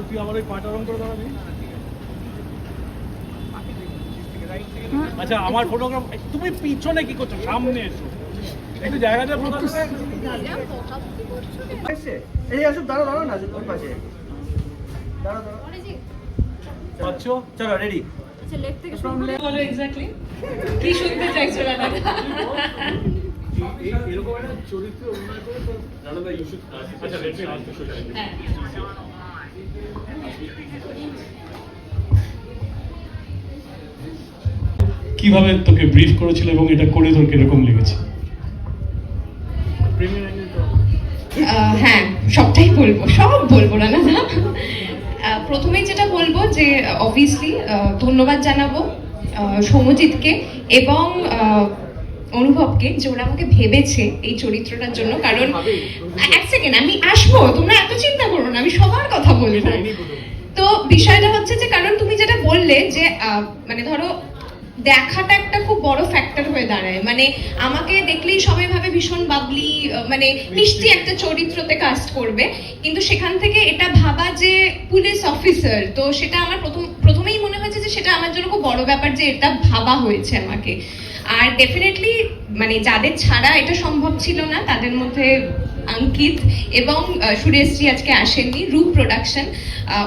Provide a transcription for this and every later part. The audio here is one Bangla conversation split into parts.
তুই আমার ওই পাটা রং করে দাঁড়াবি আচ্ছা আমার ফটোগ্রাফ তুমি পিছনে কি করছ? সামনে এসো। একটু জায়গাটা এই আসুন দাঁড়া দাঁড়া না ওর পাশে। দাঁড়া দাঁড়া পাচ্ছ চলো রেডি বলো এক্স্যাক্টলি কি শুনতে চাইছো দাদা এরকম একটা চরিত্রে অভিনয় করে তো রানাদা ইউ শুড আচ্ছা লেটস মি আস্ক হ্যাঁ। কীভাবে তোকে ব্রিফ করেছিল এবং এটা করে তোর কীরকম লেগেছে? হ্যাঁ সবটাই বলব সব বলব না না প্রথমেই যেটা বলব যে অবভিয়াসলি ধন্যবাদ জানাব সমজিৎকে এবং অনুভবকে যে ওরা আমাকে ভেবেছে এই চরিত্রটার জন্য। কারণ এক সেকেন্ড আমি আসব তোমরা এত চিন্তা করো না আমি সবার কথা বলব। তো বিষয়টা হচ্ছে যে কারণ তুমি যেটা বললে যে মানে ধরো দেখাটা একটা খুব বড় ফ্যাক্টর হয়ে দাঁড়ায়। মানে আমাকে দেখলেই সবাই ভাবে ভীষণ বাবলি মানে মিষ্টি একটা চরিত্রতে কাস্ট করবে। কিন্তু সেখান থেকে এটা ভাবা যে পুলিশ অফিসার তো সেটা আমার প্রথম প্রথমেই মনে হয়েছে যে সেটা আমার জন্য খুব বড় ব্যাপার যে এটা ভাবা হয়েছে আমাকে। আর ডেফিনেটলি মানে যাদের ছাড়া এটা সম্ভব ছিল না তাদের মধ্যে অঙ্কিত এবং সুরেশজি আজকে আসেননি, রূপ প্রোডাকশন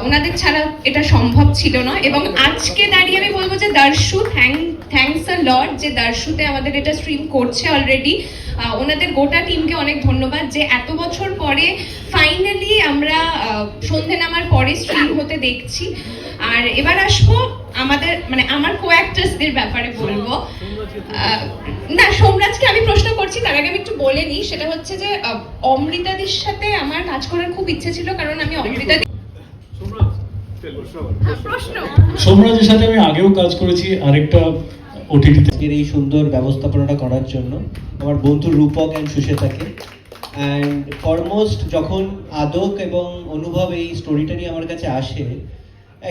ওনাদের ছাড়া এটা সম্ভব ছিল না এবং আজকে দাঁড়িয়ে আমি বলব যে Darshu thank thanks a lot যে দার্শুতে আমাদের এটা স্ট্রিম করছে অলরেডি ওনাদের গোটা টিমকে অনেক ধন্যবাদ যে এত বছর পরে ফাইনালি আমরা সন্ধে নামার পরে স্ট্রিম হতে দেখছি। আর এবার আসব আমাদের মানে আমার কো অ্যাক্টার্সদের ব্যাপারে বলব। না সোমরাজকে আমি প্রশ্ন করছি তার আগে আমি একটু বলে নিই। সেটা হচ্ছে যে অমৃতাদির সাথে আমার কাজ করার খুব ইচ্ছে ছিল কারণ আমি অমৃতা সোমরাজের সাথে আমি আগেও কাজ করেছি আরেকটা ওটিটিতে এই সুন্দর ব্যবস্থাপনাটা করার জন্য আমার বন্ধু রূপক অ্যান্ড সুশেতাকে অ্যান্ড ফরমোস্ট যখন আদক এবং অনুভব এই স্টোরিটা নিয়ে আমার কাছে আসে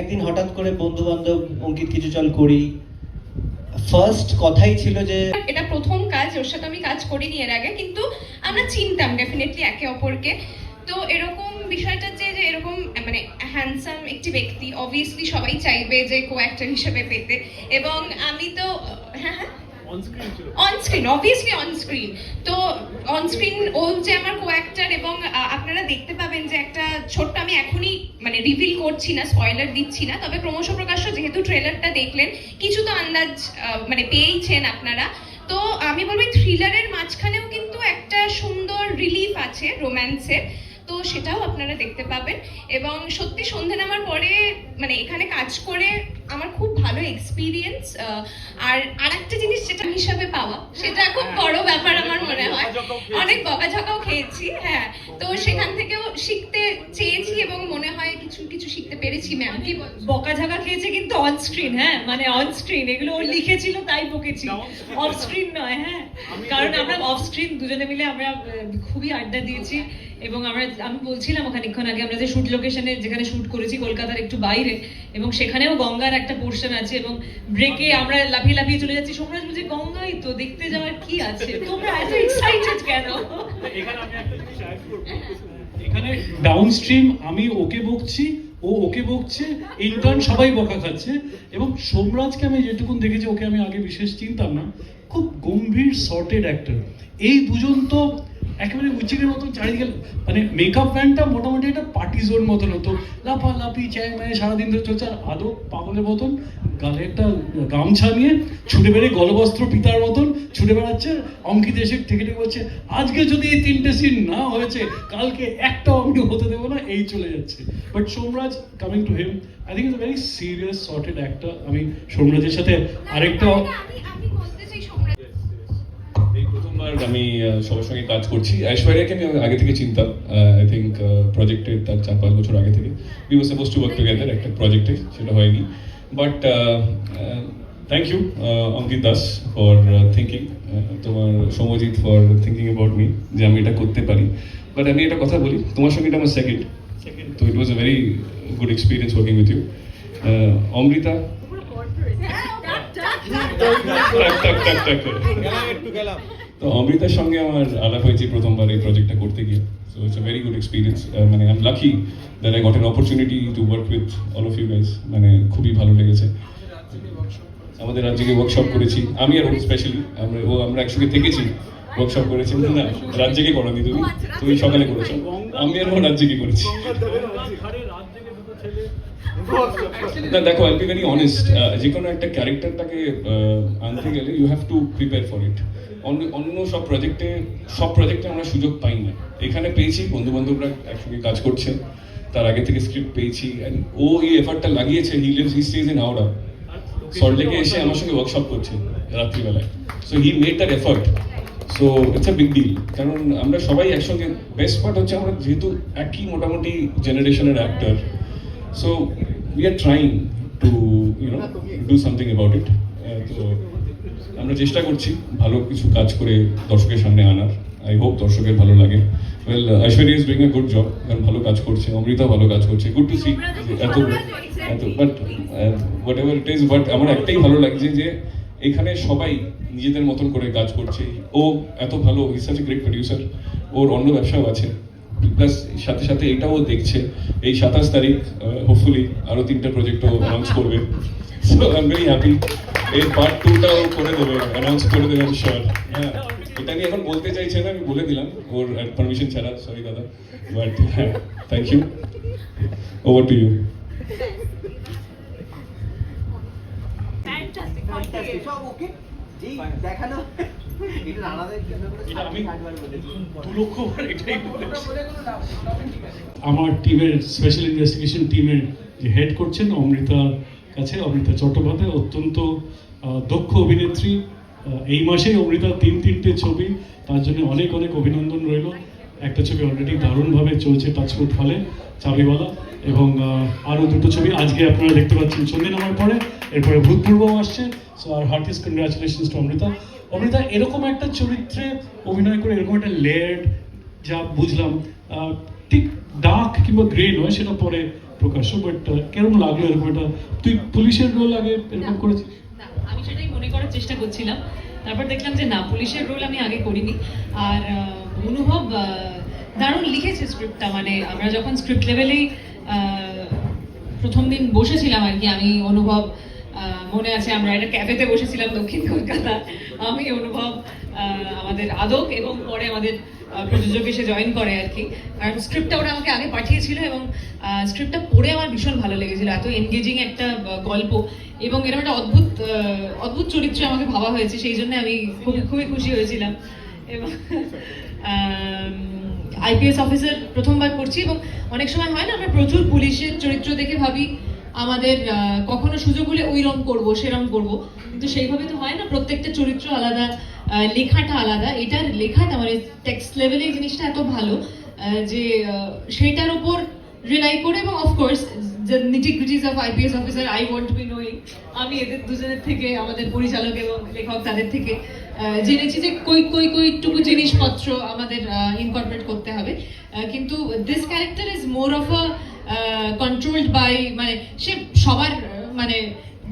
একদিন হঠাৎ করে বন্ধু বান্ধব অঙ্কিত কিছু চল করি। ফার্স্ট কথাই ছিল যে এটা প্রথম কাজ ওর সাথে আমি কাজ করিনি এর আগে কিন্তু আমরা চিনতাম ডেফিনেটলি একে অপরকে। তো এরকম বিষয়টা যে যে এরকম মানে হ্যান্ডসাম একটি ব্যক্তি অবভিয়াসলি সবাই চাইবে যে কো অ্যাক্টর হিসেবে পেতে। এবং আমি তো হ্যাঁ হ্যাঁ? On screen on screen obviously on screen তো অন স্ক্রিন ও যে আমার কো অ্যাক্টর এবং আপনারা দেখতে পাবেন যে একটা ছোট্ট আমি এখনই মানে রিভিল করছি না স্পয়লার দিচ্ছি না তবে ক্রমশ প্রকাশ্য যেহেতু ট্রেলারটা দেখলেন কিছু তো আন্দাজ মানে পেয়েইছেন আপনারা। তো আমি বলব থ্রিলারের মাঝখানেও কিন্তু একটা সুন্দর রিলিফ আছে রোম্যান্সের তো সেটাও আপনারা দেখতে পাবেন। এবং সত্যি সন্ধে নামার পরে মানে এখানে কাজ করে আমার খুব ভালো এক্সপিরিয়েন্স আর আরেকটা জিনিস যেটা হিসাবে পাওয়া সেটা খুব বড় ব্যাপার আমার মনে হয়। অনেক বকাঝকাও খেয়েছি হ্যাঁ। তো সেখান থেকেও শিখতে চেয়েছি এবং মনে হয় পেরেছি ম্যাম কি বল বকাঝকা খেয়েছে কিন্তু অন স্ক্রিন হ্যাঁ মানে অন স্ক্রিন এগুলো ও লিখেছিল তাই বকেছি। অফ স্ক্রিন নয় হ্যাঁ। কারণ আমরা অফ স্ক্রিন দুজনে মিলে আমরা খুবই আড্ডা দিয়েছি এবং আমরা আমি বলছিলাম খানিকক্ষণ আগে আমরা যে শুট লোকেশনে যেখানে শুট করেছি কলকাতার একটু বাইরে এবং সেখানেও গঙ্গার একটা পোর্শন আছে এবং ব্রেকে আমরা লাফিয়ে লাফিয়ে চলে যাচ্ছি। সোমরাজ বুঝে গঙ্গাই তো দেখতে যাওয়ার কি আছে? তোমরা এত এক্সাইটেড কেন? এখানে আমি একটা জিনিস এখানে ডাউন স্ট্রিম আমি ওকে বকছি ও ওকে বকছে ইন্টার্ন সবাই বকা খাচ্ছে। এবং সোমরাজকে আমি যেটুকুন দেখেছি, ওকে আমি আগে বিশেষ চিনতাম না। খুব গম্ভীর সর্টেড অ্যাক্টর এই দুজন তো একেবারে উচিকের মতন চারিদিকে মানে মেকআপ ব্যান্ডটা মোটামুটি একটা পার্টি জোন মতন হতো। লাফা লাফি চায় মানে সারাদিন ধরে চলছে, আর আদৌ পাগলের মতন গালে একটা গামছা নিয়ে ছুটে বেড়ে গলবস্ত্র পিতার মতন ছুটে বেড়াচ্ছে অঙ্কিত এসে থেকে থেকে বলছে আজকে যদি এই তিনটে সিন না হয়েছে কালকে একটা আমি হতে দেবো না এই চলে যাচ্ছে। But Somraj coming to him I think is very serious sorted actor আমি সোমরাজের সাথে আরেকটা আমি আমি বলতে চাই সোমরাজ এই প্রথমবার আমি সবার সঙ্গে কাজ করছি। ঐশ্বর্যাকে আমি আগে থেকে চিনতাম। আই থিঙ্ক প্রজেক্টের তার চার পাঁচ বছর আগে থেকে। We were supposed to work together একটা প্রজেক্টে সেটা হয়নি। But thank you Ankit Das for thinking তোমার Soumojit for thinking about me যে আমি এটা করতে পারি। বাট আমি একটা কথা বলি তোমার সঙ্গে এটা আমার সেকেন্ড সেকেন্ড তো it was a very good experience working with you Amrita. তো অমৃতার সঙ্গে আমার আলাপ হয়েছে প্রথমবার এই প্রজেক্টটা করতে গিয়ে। So it's a very good experience মানে I am lucky that I got an opportunity to work with all of you guys মানে খুবই ভালো লেগেছে। আমাদের রাজ্যকে ওয়ার্কশপ করেছি। আমি আর ও স্পেশালি আমরা ও, আমরা একসঙ্গে থেকেছি ওয়ার্কশপ করেছি না? রাজ্যকে করনি তুমি? তুমি সকালে করেছ। আমি আর ও রাজ্যকে করেছি। না, দেখো আই ভেরি অনেস্ট যে কোনো একটা ক্যারেক্টারটাকে আনতে গেলে you have to prepare for it অন্য অন্য সব প্রজেক্টে সব প্রজেক্টে আমরা সুযোগ পাই না। এখানে পেয়েছি বন্ধু বান্ধবরা একসঙ্গে কাজ করছে। তার আগে থেকে স্ক্রিপ্ট পেয়েছি ও এই এফার্টটা লাগিয়েছে he lives he stage in Howrah সল্টলেকে এসে আমার সঙ্গে ওয়ার্কশপ করছে রাত্রিবেলায় so he made that effort so it's a big deal কারণ আমরা সবাই একসঙ্গে বেস্ট পার্ট হচ্ছে আমরা যেহেতু একই মোটামুটি জেনারেশনের actor so we are trying to you know do something about it তো আমরা চেষ্টা করছি ভালো কিছু কাজ করে দর্শকের সামনে আনার। আই হোপ দর্শকের ভালো লাগে। Well Aishwarya is doing a good job কারণ ভালো কাজ করছে অমৃতা ভালো কাজ করছে গুড টু সি এত এত but whatever it is but আমার একটাই ভালো লাগছে যে এখানে সবাই নিজেদের মতন করে কাজ করছে। ও এত ভালো is such a great producer ওর অন্য ব্যবসাও আছে। প্লাস সাথে সাথে এটাও দেখছে। এই সাতাশ তারিখ হোপফুলি আরও তিনটা প্রজেক্টও অ্যানাউন্স করবে। So I am very happy এর পার্ট টুটাও করে দেবে অ্যানাউন্স করে দেবে আমি শিওর হ্যাঁ। এটা নিয়ে এখন বলতে চাইছে না আমি বলে দিলাম। ওর পারমিশন ছাড়া সরি দাদা। But thank you over to you দেখানো আমার টিমের স্পেশাল ইনভেস্টিগেশন টিমের যে হেড করছেন অমৃতার কাছে অমৃতা চট্টোপাধ্যায় অত্যন্ত দক্ষ অভিনেত্রী। এই মাসেই অমৃতার তিন তিনটে ছবি, তার জন্য অনেক অনেক অভিনন্দন রইল। একটা ছবি অলরেডি দারুণভাবে চলছে টাচফুট হলে চাবিওয়ালা, এবং আরও দুটো ছবি আজকে আপনারা দেখতে পাচ্ছেন চলে নামার পরে। এরপরে ভূতপূর্বও আসছে। So our heartiest congratulations to Amrita. Amrita, এরকম একটা চরিত্রে অভিনয় করে, এরকম একটা লেয়ার্ড যা বুঝলাম ঠিক ডার্ক কিংবা গ্রে নয়, সেটা পরে প্রকাশ্য বাট কেরম লাগল এরকম একটা তুই পুলিশের রোল আগে এরকম করেছিস? আমি সেটাই মনে করার চেষ্টা করছিলাম। তারপর দেখলাম যে না, পুলিশের রোল আমি আগে করিনি। আর অনুভব দারুণ লিখেছে স্ক্রিপ্টটা মানে আমরা যখন স্ক্রিপ্ট লেভেলেই প্রথম দিন বসেছিলাম আর কি, আমি, অনুভব মনে আছে আমরা একটা ক্যাফেতে বসেছিলাম দক্ষিণ কলকাতা আমি, অনুভব আমাদের আদক এবং পরে আমাদের প্রযোজক এসে জয়েন করে আর কি। কারণ স্ক্রিপ্টটা ওরা আমাকে আগে পাঠিয়েছিল এবং স্ক্রিপ্টটা পড়ে আমার ভীষণ ভালো লেগেছিল। এত এনগেজিং একটা গল্প। এবং এরকম একটা অদ্ভুত অদ্ভুত চরিত্র আমাকে ভাবা হয়েছে, সেই জন্য আমি খুবই খুবই খুশি হয়েছিলাম। এবং আইপিএস অফিসার প্রথমবার করছি এবং অনেক সময় হয় না, আমরা প্রচুর পুলিশের চরিত্র দেখে ভাবি, আমাদের কখনো সুযোগ হলে ওই রকম করব সেরকম করব। কিন্তু সেইভাবে তো হয় না, প্রত্যেকটা চরিত্র আলাদা। লেখাটা আলাদা। এটার লেখাটা মানে টেক্সট লেভেলে জিনিসটা এত ভালো যে আহ, সেইটার উপর রিলাই করে এবং of course nitty-gritties of IPS officer I want to be knowing আমি এদের দুজনের থেকে আমাদের পরিচালক এবং লেখক তাদের থেকে জেনেছি যে কই কই কইটুকু জিনিসপত্র আমাদের ইনকর্পোরেট করতে হবে। কিন্তু this character is more of a controlled by মানে সে সবার মানে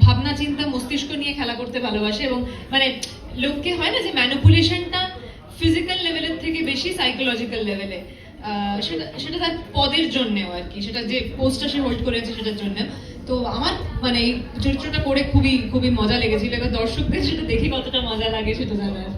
ভাবনা চিন্তা মস্তিষ্ক নিয়ে খেলা করতে ভালোবাসে এবং মানে লোককে হয় না যে ম্যানুপুলেশনটা ফিজিক্যাল লেভেলের থেকে বেশি সাইকোলজিক্যাল লেভেলে সেটা সেটা তার পদের জন্যেও আর কি। সেটা যে পোস্টটা সে হোল্ড করেছে সেটার জন্য তো আমার মানে এই চরিত্রটা করে খুবই খুবই মজা লেগেছিল। এবার দর্শকদের সেটা দেখে কতটা মজা লাগে সেটা জানার।